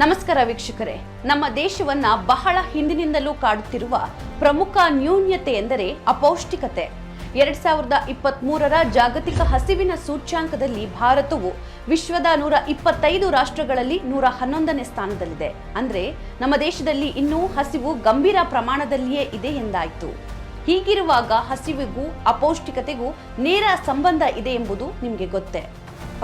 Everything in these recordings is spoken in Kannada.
ನಮಸ್ಕಾರ ವೀಕ್ಷಕರೇ. ನಮ್ಮ ದೇಶವನ್ನ ಬಹಳ ಹಿಂದಿನಿಂದಲೂ ಕಾಡುತ್ತಿರುವ ಪ್ರಮುಖ ನ್ಯೂನ್ಯತೆ ಎಂದರೆ ಅಪೌಷ್ಟಿಕತೆ. ಎರಡ್ ಸಾವಿರದ ಇಪ್ಪತ್ತ್ ಮೂರರ ಜಾಗತಿಕ ಹಸಿವಿನ ಸೂಚ್ಯಾಂಕದಲ್ಲಿ ಭಾರತವು ವಿಶ್ವದ ನೂರ ಇಪ್ಪತ್ತೈದು ರಾಷ್ಟ್ರಗಳಲ್ಲಿ ನೂರ ಹನ್ನೊಂದನೇ ಸ್ಥಾನದಲ್ಲಿದೆ. ಅಂದರೆ ನಮ್ಮ ದೇಶದಲ್ಲಿ ಇನ್ನೂ ಹಸಿವು ಗಂಭೀರ ಪ್ರಮಾಣದಲ್ಲಿಯೇ ಇದೆ ಎಂದಾಯಿತು. ಹೀಗಿರುವಾಗ ಹಸಿವಿಗೂ ಅಪೌಷ್ಟಿಕತೆಗೂ ನೇರ ಸಂಬಂಧ ಇದೆ ಎಂಬುದು ನಿಮಗೆ ಗೊತ್ತೇ.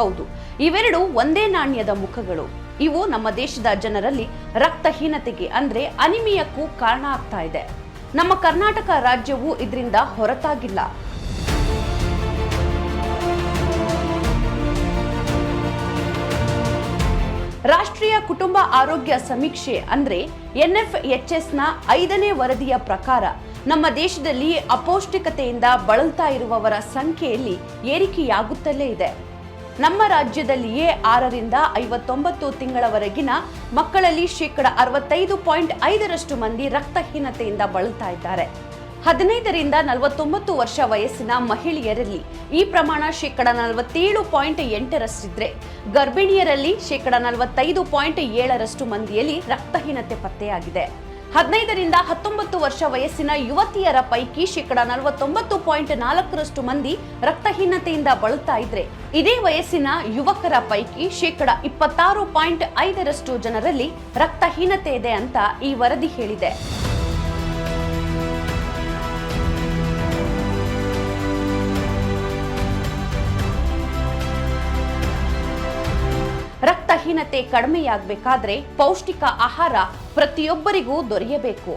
ಹೌದು, ಇವೆರಡು ಒಂದೇ ನಾಣ್ಯದ ಮುಖಗಳು. ಇವು ನಮ್ಮ ದೇಶದ ಜನರಲ್ಲಿ ರಕ್ತಹೀನತೆಗೆ ಅಂದ್ರೆ ಅನಿಮಿಯಕ್ಕೂ ಕಾರಣ ಆಗ್ತಾ ಇದೆ. ನಮ್ಮ ಕರ್ನಾಟಕ ರಾಜ್ಯವು ಇದರಿಂದ ಹೊರತಾಗಿಲ್ಲ. ರಾಷ್ಟ್ರೀಯ ಕುಟುಂಬ ಆರೋಗ್ಯ ಸಮೀಕ್ಷೆ ಅಂದ್ರೆ ಎನ್ಎಫ್ಎಚ್ಎಸ್ನ ಐದನೇ ವರದಿಯ ಪ್ರಕಾರ ನಮ್ಮ ದೇಶದಲ್ಲಿ ಅಪೌಷ್ಟಿಕತೆಯಿಂದ ಬಳಲ್ತಾ ಇರುವವರ ಸಂಖ್ಯೆಯಲ್ಲಿ ಏರಿಕೆಯಾಗುತ್ತಲೇ ಇದೆ. ನಮ್ಮ ರಾಜ್ಯದಲ್ಲಿಯೇ ಆರರಿಂದ ಐವತ್ತೊಂಬತ್ತು ತಿಂಗಳವರೆಗಿನ ಮಕ್ಕಳಲ್ಲಿ ಶೇಕಡ ಅರವತ್ತೈದು ಪಾಯಿಂಟ್ ಐದರಷ್ಟು ಮಂದಿ ರಕ್ತಹೀನತೆಯಿಂದ ಬಳಲ್ತಾ ಇದ್ದಾರೆ. ಹದಿನೈದರಿಂದ ನಲವತ್ತೊಂಬತ್ತು ವರ್ಷ ವಯಸ್ಸಿನ ಮಹಿಳೆಯರಲ್ಲಿ ಈ ಪ್ರಮಾಣ ಶೇಕಡ ನಲವತ್ತೇಳು ಪಾಯಿಂಟ್ ಎಂಟರಷ್ಟಿದ್ರೆ, ಗರ್ಭಿಣಿಯರಲ್ಲಿ ಶೇಕಡ ನಲವತ್ತೈದು ಪಾಯಿಂಟ್ ಏಳರಷ್ಟು ಮಂದಿಯಲ್ಲಿ ರಕ್ತಹೀನತೆ ಪತ್ತೆಯಾಗಿದೆ. ಹದಿನೈದರಿಂದ ಹತ್ತೊಂಬತ್ತು ವರ್ಷ ವಯಸ್ಸಿನ ಯುವತಿಯರ ಪೈಕಿ ಶೇಕಡ ನಲವತ್ತೊಂಬತ್ತು ಪಾಯಿಂಟ್ ನಾಲ್ಕರಷ್ಟು ಮಂದಿ ರಕ್ತಹೀನತೆಯಿಂದ ಬಳಲ್ತಾ ಇದ್ರೆ. ಇದೇ ವಯಸ್ಸಿನ ಯುವಕರ ಪೈಕಿ ಶೇಕಡ ಇಪ್ಪತ್ತಾರು ಪಾಯಿಂಟ್ ಐದರಷ್ಟು ಜನರಲ್ಲಿ ರಕ್ತಹೀನತೆ ಇದೆ ಅಂತ ಈ ವರದಿ ಹೇಳಿದೆ. ರಕ್ತಹೀನತೆ ಕಡಿಮೆಯಾಗಬೇಕಾದ್ರೆ ಪೌಷ್ಟಿಕ ಆಹಾರ ಪ್ರತಿಯೊಬ್ಬರಿಗೂ ದೊರೆಯಬೇಕು.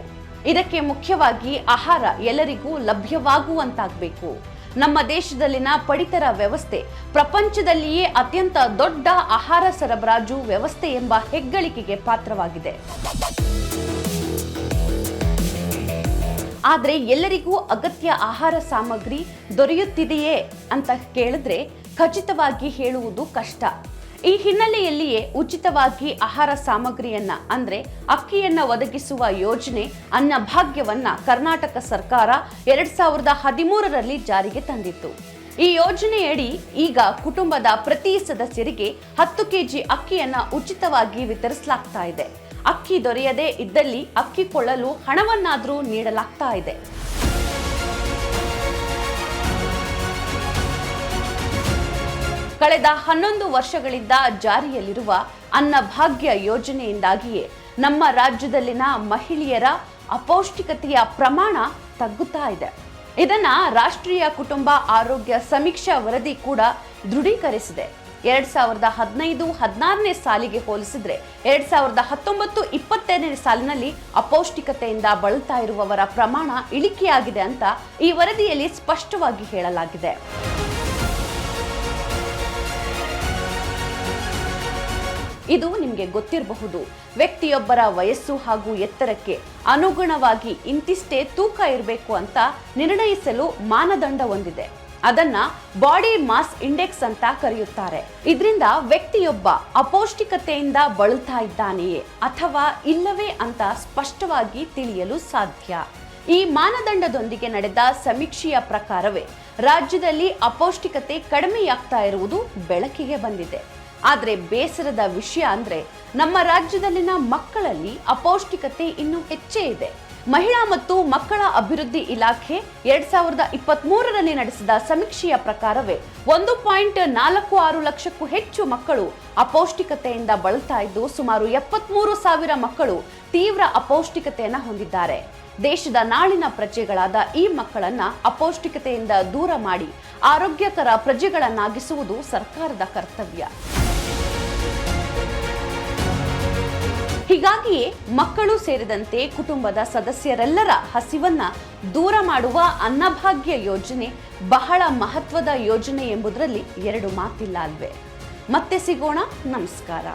ಇದಕ್ಕೆ ಮುಖ್ಯವಾಗಿ ಆಹಾರ ಎಲ್ಲರಿಗೂ ಲಭ್ಯವಾಗುವಂತಾಗಬೇಕು. ನಮ್ಮ ದೇಶದಲ್ಲಿನ ಪಡಿತರ ವ್ಯವಸ್ಥೆ ಪ್ರಪಂಚದಲ್ಲಿಯೇ ಅತ್ಯಂತ ದೊಡ್ಡ ಆಹಾರ ಸರಬರಾಜು ವ್ಯವಸ್ಥೆ ಎಂಬ ಹೆಗ್ಗಳಿಕೆಗೆ ಪಾತ್ರವಾಗಿದೆ. ಆದರೆ ಎಲ್ಲರಿಗೂ ಅಗತ್ಯ ಆಹಾರ ಸಾಮಗ್ರಿ ದೊರೆಯುತ್ತಿದೆಯೇ ಅಂತ ಕೇಳಿದ್ರೆ ಖಚಿತವಾಗಿ ಹೇಳುವುದು ಕಷ್ಟ. ಈ ಹಿನ್ನೆಲೆಯಲ್ಲಿಯೇ ಉಚಿತವಾಗಿ ಆಹಾರ ಸಾಮಗ್ರಿಯನ್ನ, ಅಂದ್ರೆ ಅಕ್ಕಿಯನ್ನ ಒದಗಿಸುವ ಯೋಜನೆ ಅನ್ನಭಾಗ್ಯವನ್ನ ಕರ್ನಾಟಕ ಸರ್ಕಾರ ಎರಡ್ ಸಾವಿರದ ಹದಿಮೂರರಲ್ಲಿ ಜಾರಿಗೆ ತಂದಿತ್ತು. ಈ ಯೋಜನೆಯಡಿ ಈಗ ಕುಟುಂಬದ ಪ್ರತಿ ಸದಸ್ಯರಿಗೆ ಹತ್ತು ಕೆಜಿ ಅಕ್ಕಿಯನ್ನ ಉಚಿತವಾಗಿ ವಿತರಿಸಲಾಗ್ತಾ ಇದೆ. ಅಕ್ಕಿ ದೊರೆಯದೇ ಇದ್ದಲ್ಲಿ ಅಕ್ಕಿ ಕೊಳ್ಳಲು ಹಣವನ್ನಾದರೂ ನೀಡಲಾಗ್ತಾ ಇದೆ. ಕಳೆದ ಹನ್ನೊಂದು ವರ್ಷಗಳಿಂದ ಜಾರಿಯಲ್ಲಿರುವ ಅನ್ನಭಾಗ್ಯ ಯೋಜನೆಯಿಂದಾಗಿಯೇ ನಮ್ಮ ರಾಜ್ಯದಲ್ಲಿನ ಮಹಿಳೆಯರ ಅಪೌಷ್ಟಿಕತೆಯ ಪ್ರಮಾಣ ತಗ್ಗುತ್ತಾ ಇದೆ. ಇದನ್ನ ರಾಷ್ಟ್ರೀಯ ಕುಟುಂಬ ಆರೋಗ್ಯ ಸಮೀಕ್ಷಾ ವರದಿ ಕೂಡ ದೃಢೀಕರಿಸಿದೆ. ಎರಡ್ ಸಾವಿರದ ಹದಿನೈದು ಹದಿನಾರನೇ ಸಾಲಿಗೆ ಹೋಲಿಸಿದ್ರೆ ಎರಡ್ ಸಾವಿರದ ಹತ್ತೊಂಬತ್ತು ಇಪ್ಪತ್ತನೇ ಸಾಲಿನಲ್ಲಿ ಅಪೌಷ್ಟಿಕತೆಯಿಂದ ಬಳಲ್ತಾ ಇರುವವರ ಪ್ರಮಾಣ ಇಳಿಕೆಯಾಗಿದೆ ಅಂತ ಈ ವರದಿಯಲ್ಲಿ ಸ್ಪಷ್ಟವಾಗಿ ಹೇಳಲಾಗಿದೆ. ಇದು ನಿಮಗೆ ಗೊತ್ತಿರಬಹುದು. ವ್ಯಕ್ತಿಯೊಬ್ಬರ ವಯಸ್ಸು ಹಾಗೂ ಎತ್ತರಕ್ಕೆ ಅನುಗುಣವಾಗಿ ಇಂತಿಷ್ಟೇ ತೂಕ ಇರಬೇಕು ಅಂತ ನಿರ್ಣಯಿಸಲು ಮಾನದಂಡ ಹೊಂದಿದೆ. ಅದನ್ನ ಬಾಡಿ ಮಾಸ್ ಇಂಡೆಕ್ಸ್ ಅಂತ ಕರೆಯುತ್ತಾರೆ. ಇದರಿಂದ ವ್ಯಕ್ತಿಯೊಬ್ಬ ಅಪೌಷ್ಟಿಕತೆಯಿಂದ ಬಳಲ್ತಾ ಇದ್ದಾನೆಯೇ ಅಥವಾ ಇಲ್ಲವೇ ಅಂತ ಸ್ಪಷ್ಟವಾಗಿ ತಿಳಿಯಲು ಸಾಧ್ಯ. ಈ ಮಾನದಂಡದೊಂದಿಗೆ ನಡೆದ ಸಮೀಕ್ಷೆಯ ಪ್ರಕಾರವೇ ರಾಜ್ಯದಲ್ಲಿ ಅಪೌಷ್ಟಿಕತೆ ಕಡಿಮೆಯಾಗ್ತಾ ಇರುವುದು ಬೆಳಕಿಗೆ ಬಂದಿದೆ. ಆದ್ರೆ ಬೇಸರದ ವಿಷಯ ಅಂದರೆ ನಮ್ಮ ರಾಜ್ಯದಲ್ಲಿನ ಮಕ್ಕಳಲ್ಲಿ ಅಪೌಷ್ಟಿಕತೆ ಇನ್ನೂ ಹೆಚ್ಚೇ ಇದೆ. ಮಹಿಳಾ ಮತ್ತು ಮಕ್ಕಳ ಅಭಿವೃದ್ಧಿ ಇಲಾಖೆ ಎರಡ್ ಸಾವಿರದ ಇಪ್ಪತ್ತ್ ಮೂರರಲ್ಲಿ ನಡೆಸಿದ ಸಮೀಕ್ಷೆಯ ಪ್ರಕಾರವೇ ಒಂದು ಪಾಯಿಂಟ್ ನಾಲ್ಕು ಆರು ಲಕ್ಷಕ್ಕೂ ಹೆಚ್ಚು ಮಕ್ಕಳು ಅಪೌಷ್ಟಿಕತೆಯಿಂದ ಬಳಲ್ತಾ ಇದ್ದು ಸುಮಾರು ಎಪ್ಪತ್ಮೂರು ಸಾವಿರ ಮಕ್ಕಳು ತೀವ್ರ ಅಪೌಷ್ಟಿಕತೆಯನ್ನು ಹೊಂದಿದ್ದಾರೆ. ದೇಶದ ನಾಳಿನ ಪ್ರಜೆಗಳಾದ ಈ ಮಕ್ಕಳನ್ನ ಅಪೌಷ್ಟಿಕತೆಯಿಂದ ದೂರ ಮಾಡಿ ಆರೋಗ್ಯಕರ ಪ್ರಜೆಗಳನ್ನಾಗಿಸುವುದು ಸರ್ಕಾರದ ಕರ್ತವ್ಯ. ಹೀಗಾಗಿಯೇ ಮಕ್ಕಳು ಸೇರಿದಂತೆ ಕುಟುಂಬದ ಸದಸ್ಯರೆಲ್ಲರ ಹಸಿವನ್ನ ದೂರ ಮಾಡುವ ಅನ್ನಭಾಗ್ಯ ಯೋಜನೆ ಬಹಳ ಮಹತ್ವದ ಯೋಜನೆ ಎಂಬುದರಲ್ಲಿ ಎರಡು ಮಾತಿಲ್ಲ ಅಲ್ವೇ. ಮತ್ತೆ ಸಿಗೋಣ, ನಮಸ್ಕಾರ.